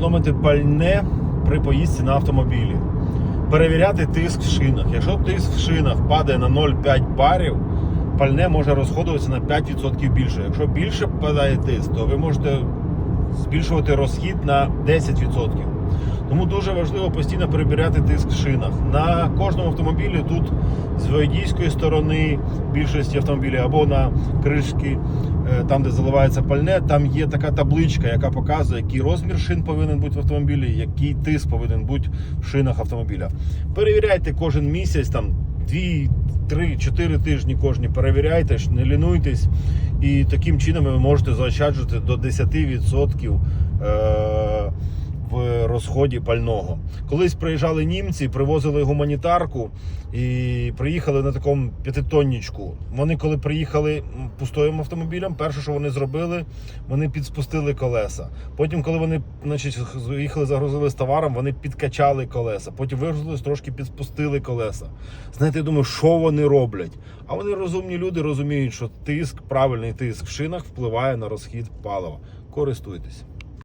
Економити пальне при поїздці на автомобілі. Перевіряти тиск в шинах. Якщо тиск в шинах падає на 0,5 барів, пальне може розходуватися на 5% більше. Якщо більше падає тиск, то ви можете збільшувати розхід на 10%. Тому дуже важливо постійно перевіряти тиск в шинах. На кожному автомобілі тут з водійської сторони більшості автомобілів або на кришки, там де заливається пальне, там є така табличка, яка показує, який розмір шин повинен бути в автомобілі, який тиск повинен бути в шинах автомобіля. Перевіряйте кожен місяць, там 2, 3, 4 тижні кожні перевіряйте, не лінуйтесь. І таким чином ви можете заощаджувати до 10% е- в розході пального. Колись приїжджали німці, привозили гуманітарку і приїхали на такому п'ятитоннічку. Вони, коли приїхали пустим автомобілем, перше, що вони зробили, вони підспустили колеса. Потім, коли вони значить, їхали, загрузили з товаром, вони підкачали колеса. Потім вигрузили, трошки підспустили колеса. Знаєте, я думаю, що вони роблять? А вони розумні люди розуміють, що тиск, правильний тиск в шинах впливає на розхід палива. Користуйтесь.